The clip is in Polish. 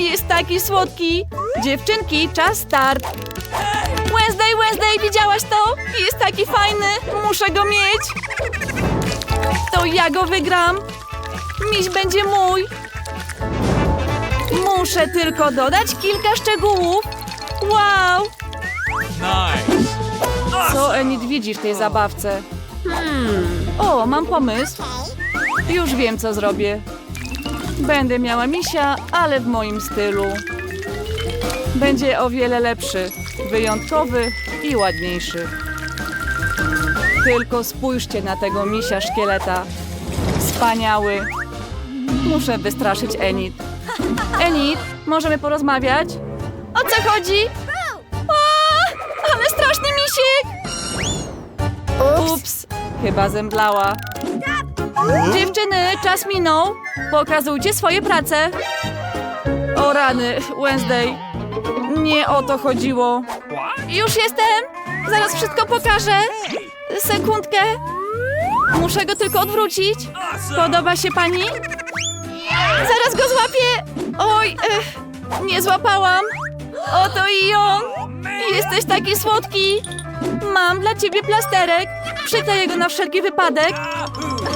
Jest taki słodki. Dziewczynki, czas start. Wednesday, Wednesday, widziałaś to? Jest taki fajny. Muszę go mieć. To ja go wygram. Miś będzie mój. Muszę tylko dodać kilka szczegółów. Wow! Nice. Co, Enid, widzisz w tej zabawce? O, mam pomysł. Już wiem, co zrobię. Będę miała misia, ale w moim stylu. Będzie o wiele lepszy, wyjątkowy i ładniejszy. Tylko spójrzcie na tego misia szkieleta. Wspaniały. Muszę wystraszyć Enid. Enid, możemy porozmawiać? O co chodzi? A, ale straszny misiek! Ups, chyba zemdlała. Dziewczyny, czas minął. Pokazujcie swoje prace. O rany, Wednesday. Nie o to chodziło. Już jestem. Zaraz wszystko pokażę. Sekundkę. Muszę go tylko odwrócić. Podoba się pani? Zaraz go złapię. Oj, nie złapałam. Oto i on. Jesteś taki słodki. Mam dla ciebie plasterek. Przykleję go na wszelki wypadek.